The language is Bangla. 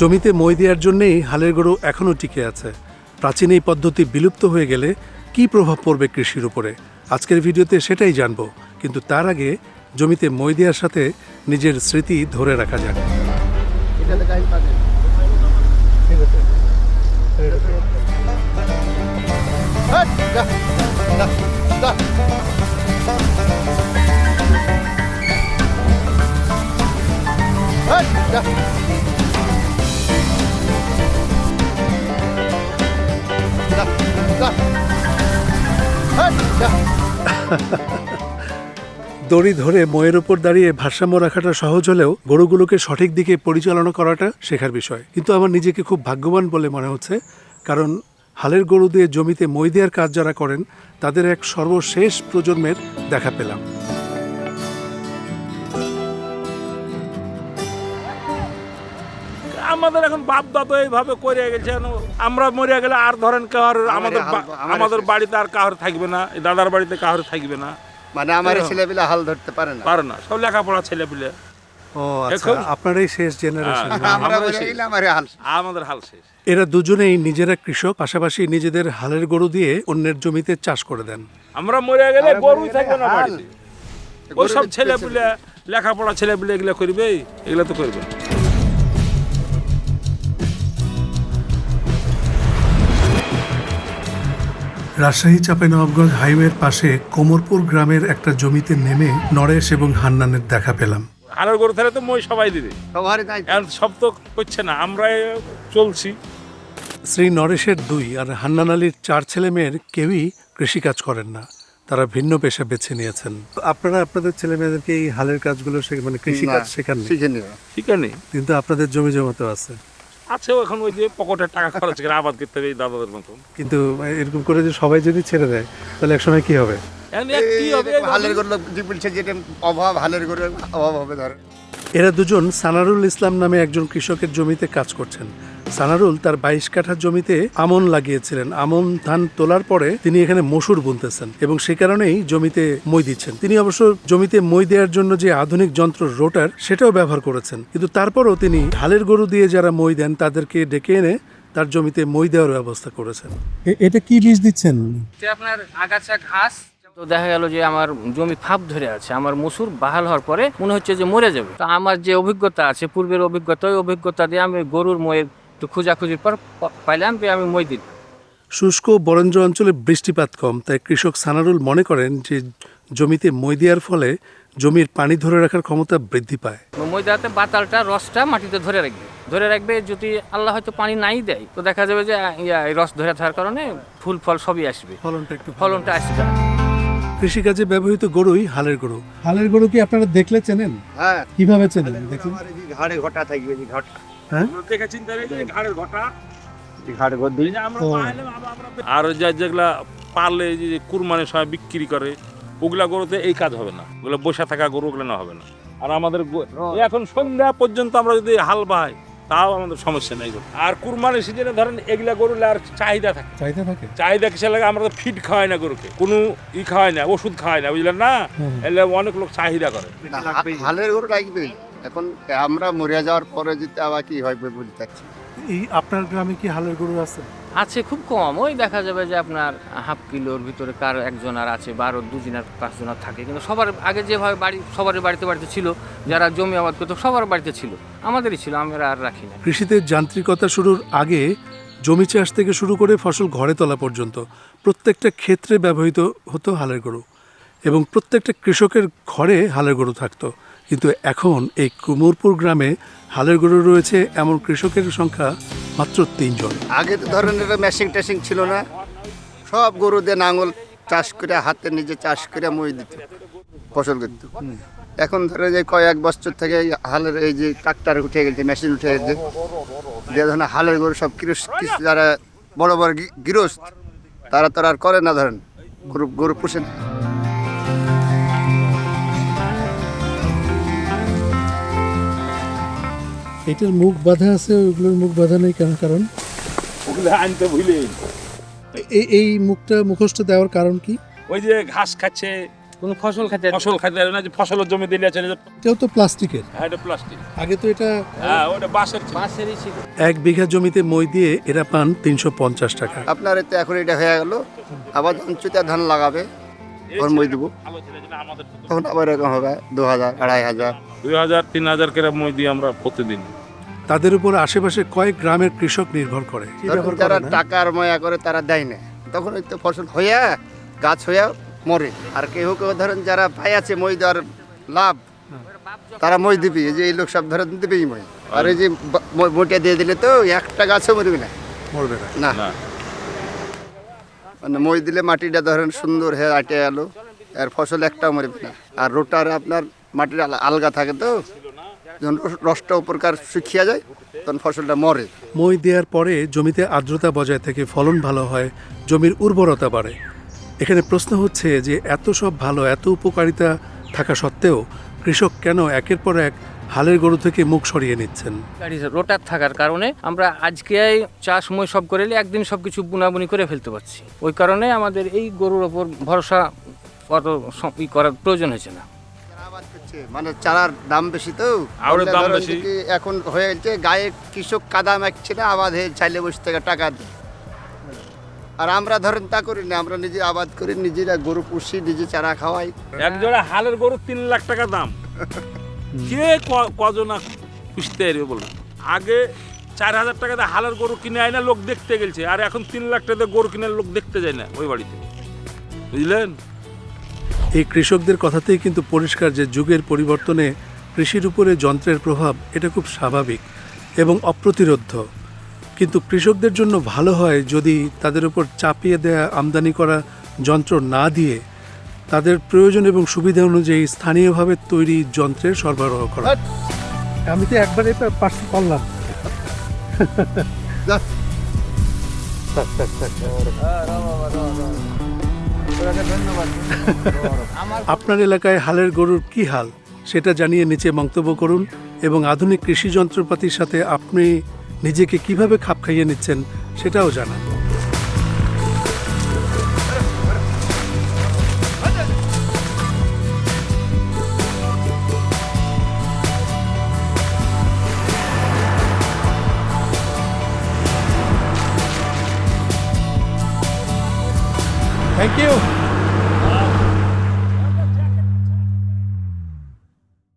জমিতে মই দেওয়ার জন্যেই হালের গরু এখনও টিকে আছে। প্রাচীন এই পদ্ধতি বিলুপ্ত হয়ে গেলে কি প্রভাব পড়বে কৃষির উপরে? আজকের ভিডিওতে সেটাই জানব, কিন্তু তার আগে জমিতে মই দেওয়ার সাথে নিজের স্মৃতি ধরে রাখা যাক। এটাতে দড়ি ধরে ময়ের উপর দাঁড়িয়ে ভারসাম্য রাখাটা সহজ হলেও গরুগুলোকে সঠিক দিকে পরিচালনা করাটা শেখার বিষয়। কিন্তু আমার নিজেকে খুব ভাগ্যবান বলে মনে হচ্ছে, কারণ হালের গরু দিয়ে জমিতে মই দেওয়ার কাজ যারা করেন, তাদের এক সর্বশেষ প্রজন্মের দেখা পেলাম। আমাদের এখন বাপ দাদা এইভাবে করে গেছে আমরা মরিয়া গেলে আর ধরেন কাহার আমাদের আমাদের বাড়িতে আর কাহার থাকবে না দাদার বাড়িতে কাহার থাকবে না। মানে আমার ছেলেপিলে হাল ধরতে পারে না। পারে না সব লেখাপড়া ছেলে পিলে ও আচ্ছা আপনারাই শেষ জেনারেশন হ্যাঁ। আমরা আমরা বলে সেই- গেলে আমার হাল আমাদের হাল শেষ। এরা দুজনেই নিজেরা কৃষক পাশাপাশি নিজেদের হালের গরু দিয়ে অন্যের জমিতে চাষ করে দেন। আমরা মরিয়া গেলে গরুই মরে থাকবে না বাড়িতে। ওই সব গরুর ছেলে পেছনে। পিলে লেখাপড়া ছেলে পিলে এগুলো করবে এগুলো তো করবে। রাজশাহী চাঁপাইনবাবগঞ্জ হাইওয়ের পাশে কোমরপুর গ্রামের একটা জমিতে নেমে নরেশ এবং হান্নানের দেখা পেলাম। হালের গরু থাকলে তো মই সবাই দিবে সবারই তাই। সব তো করছে না আমরা চলছি। শ্রী নরেশের দুই আর হান্নান আলীর চার ছেলে মেয়ের কেউই কৃষিকাজ করেন না তারা ভিন্ন পেশা বেছে নিয়েছেন। আপনারা আপনাদের ছেলে মেয়েদেরকে এই হালের কাজগুলো মানে কৃষিকাজ না, শেখাননি? শিখে নিও ঠিক আছে কিন্তু আপনাদের জমি জমাতে আছে। আছে এখন ওই যে পকেটের টাকা খরচ করে আবাদ করতে হবে এই দাদাদের মতন। কিন্তু এরকম করে যদি সবাই যদি ছেড়ে দেয় তাহলে একসময় কি হবে? কি হবে? হালের গরু যে যেটা অভাব হালের অভাব হবে ধর। এরা দুজন সানারুল ইসলাম নামে একজন কৃষকের জমিতে কাজ করছেন। সানারুল তার বাইশ কাঠা জমিতে আমন লাগিয়েছিলেন। আমন ধান তোলার পরে তিনি এখানে মসুর বুনতেছেন এবং সে কারণেই জমিতে মই দিচ্ছেন। তিনি অবশ্য জমিতে মই দেওয়ার জন্য যে আধুনিক যন্ত্র রোটার সেটাও ব্যবহার করেছেন। কিন্তু তারপরও তিনি হালের গরু দিয়ে যারা মই দেন তাদেরকে ডেকে এনে তার জমিতে মই দেওয়ার ব্যবস্থা করেছেন। এটা কি বীজ দিচ্ছেন আপনার আগাছা ঘাস। তো দেখা গেল যে আমার জমি ফাঁপ ধরে আছে আমার মসুর বাহাল হওয়ার পরে মনে হচ্ছে যে মরে যাবে। তো আমার যে অভিজ্ঞতা আছে পূর্বের অভিজ্ঞতা ওই অভিজ্ঞতা দিয়ে আমি গরুর ময়ের একটু খোঁজাখুঁজির পর পাইলাম যে আমি মই দিই শুষ্ক বরেন্দ্র অঞ্চলে বৃষ্টিপাত কম তাই কৃষক সানারুল মনে করেন যে জমিতে মই দেওয়ার ফলে জমির পানি ধরে রাখার ক্ষমতা বৃদ্ধি পায়। মই দেওয়াতে বাতালটা রসটা মাটিতে ধরে রাখবে। ধরে রাখবে যদি আল্লাহ হয়তো পানি নাই দেয় তো দেখা যাবে যে ইয়া, এই রস ধরে থাকার কারণে ফুল ফল সবই আসবে। ফলনটা একটু ফলনটা আসবে। কৃষিকাজে ব্যবহৃত গরুই হালের গরু। হালের গরু কি আপনারা দেখলে চেনেন? হ্যাঁ। কীভাবে চেনেন? দেখুন। ঘাড়ে ঘটা থাকবে ঘটা হ্যাঁ? আর ওই যে যেগুলা পারলে যে কুরবানির সময় বিক্রি করে ওগুলা গরুতে এই কাজ হবে না। ওগুলো বসে থাকা গরু ওগুলো না হবে না। আর আমাদের এখন সন্ধ্যা পর্যন্ত আমরা যদি হাল বাই তাও আমাদের সমস্যা নেই আর কুরবানির সিজনে ধরেন এগুলা গরু আর চাহিদা থাকে। চাইতে থাকে? চাহিদা কিসের লাগে? আমরা তো ফিড খাওয়াই না গরুকে। কোনো ই খাওয়াই না ওষুধ খাওয়াই না বুঝলেন না? এলে অনেক লোক চাহিদা করে। হালের গরু লাগবে এখন আমরা মরে যাওয়ার পরে যদি আবার কি হবে বুঝতে পারছি এই আপনার গ্রামে কি হালের গরু আছে? আছে খুব কম। ওই দেখা যাবে যে আপনার হাফ কিলোর ভিতরে কার একজন আর আছে বারো দুজন আর পাঁচজন আর থাকে। কিন্তু সবার আগে যেভাবে বাড়ি সবার বাড়িতে বাড়িতে ছিল যারা জমি আবাদ করতো সবার বাড়িতে ছিল। আমাদেরই ছিল আমরা আর রাখি না। কৃষিতে যান্ত্রিকতা শুরুর আগে জমি চাষ থেকে শুরু করে ফসল ঘরে তোলা পর্যন্ত প্রত্যেকটা ক্ষেত্রে ব্যবহৃত হতো হালের গরু এবং প্রত্যেকটা কৃষকের ঘরে হালের গরু থাকতো। কিন্তু এখন এই কুমোরপুর গ্রামে হালের গরু রয়েছে এমন কৃষকের সংখ্যা মাত্র তিনজন। আগে তো ধরেন এটা মেশিং টেশিং ছিল না। সব গরু দিয়ে নাঙল চাষ করে হাতে নিজে চাষ করে মই দিত, ফসল করত। এখন ধরে যে কয়েক বছর থেকে হালের এই যে ট্রাক্টর উঠে গেছে, মেশিন উঠে গেছে, যে ধরেন হালের গরু সব কৃষ- যারা বড় বড় গৃহস্থ, তারা তো আর করে না ধরেন, গরু গরু পুষে না। এটার মুখ বাঁধা আছে ওইগুলোর মুখ বাঁধা নেই কেন? কারণ ওগুলো আনতে ভুলে। এই এই মুখটা মুখোশটা দেওয়ার কারণ কি? ওই যে ঘাস খাচ্ছে। কোনো ফসল খেতে ফসল পারবে না যে ফসলের জমি দিলে আছে যে এটাও তো প্লাস্টিকের। হ্যাঁ এটা প্লাস্টিক। আগে তো এটা হ্যাঁ ওটা বাঁশের। বাঁশেরই ছিল। এক বিঘা জমিতে মই দিয়ে এরা পান তিনশো পঞ্চাশ টাকা। আপনার এতে এখন এটা হয়ে গেল। আবার ধান লাগাবে। মই দেবো তখন আবার এরকম হবে দু হাজার আড়াই হাজার। দুই হাজার তিন হাজার করে মই দিই আমরা প্রতিদিন। তাদের উপর আশেপাশে কয়েক গ্রামের কৃষক নির্ভর করে। যারা? টাকার ময়া করে তারা দেয় না। তখন ওই তো ফসল হইয়া গাছ হইয়া মরে। আর কেউ কেউ ধরেন যারা পাই আছে মই দেওয়ার লাভ তারা মই দিবি। এই যে এই লোক সব ধরেন দিবেই মই। আর এই যে মইটা দিয়ে দিলে তো একটা গাছও মরবি না। মরবে না। না। না। মানে মই দিলে মাটিটা ধরেন সুন্দর হয়ে আটে গেল আর ফসল একটাও মরবে না। আর রোটার আপনার মাটির আলগা থাকে তো, যখন রস- রসটা উপরকার শুকিয়ে যায়, তখন ফসলটা মরে। মই দেওয়ার পরে জমিতে আর্দ্রতা বজায় থেকে ফলন ভালো হয়, জমির উর্বরতা বাড়ে। এখানে প্রশ্ন হচ্ছে যে, এত সব ভালো, এত উপকারিতা থাকা সত্ত্বেও কৃষক কেন একের পর এক হালের গরু থেকে মুখ সরিয়ে নিচ্ছেন। গাড়ি রোটার থাকার কারণে আমরা আজকে চাষ সময় সব করে এলে একদিন সব কিছু বুনাবুনি করে ফেলতে পারছি। ওই কারণে আমাদের এই গরুর ওপর ভরসা অত ই করার প্রয়োজন হয়েছে না। আবাদ করছে, মানে চারার দাম বেশি তো? আউরের দাম বেশি। এখন হয়েছে গায়ে কৃষক কাদা মাখছে না আবাদ হয়ে চাইলে বসে থেকে টাকা দেয়। আর আমরা ধরেন তা করি না আমরা নিজে আবাদ করি নিজেরা গরু পুষি নিজে চারা খাওয়াই। এক জোড়া হালের গরু তিন লাখ টাকা দাম। কে কজনা খুঁজতে এরবে বলুন আগে চার হাজার টাকা দিয়ে হালের গরু কিনে আয় না লোক দেখতে গেছে আর এখন তিন লাখ টাকা দিয়ে গরু কিনে লোক দেখতে যায় না ওই বাড়িতে। বুঝলেন? এই কৃষকদের কথাতেই কিন্তু পরিষ্কার যে যুগের পরিবর্তনে কৃষির উপরে যন্ত্রের প্রভাব, এটা খুব স্বাভাবিক এবং অপ্রতিরোধ্য। কিন্তু কৃষকদের জন্য ভালো হয় যদি তাদের উপর চাপিয়ে দেয়া, আমদানি করা যন্ত্র না দিয়ে তাদের প্রয়োজন এবং সুবিধা অনুযায়ী স্থানীয়ভাবে তৈরি যন্ত্রের সরবরাহ করা। আমি তো একবার এটা পার্সেল করলাম। আপনার এলাকায় হালের গরুর কি হাল সেটা জানিয়ে নিচে মন্তব্য করুন এবং আধুনিক কৃষি যন্ত্রপাতির সাথে আপনি নিজেকে কীভাবে খাপ খাইয়ে নিচ্ছেন সেটাও জানান।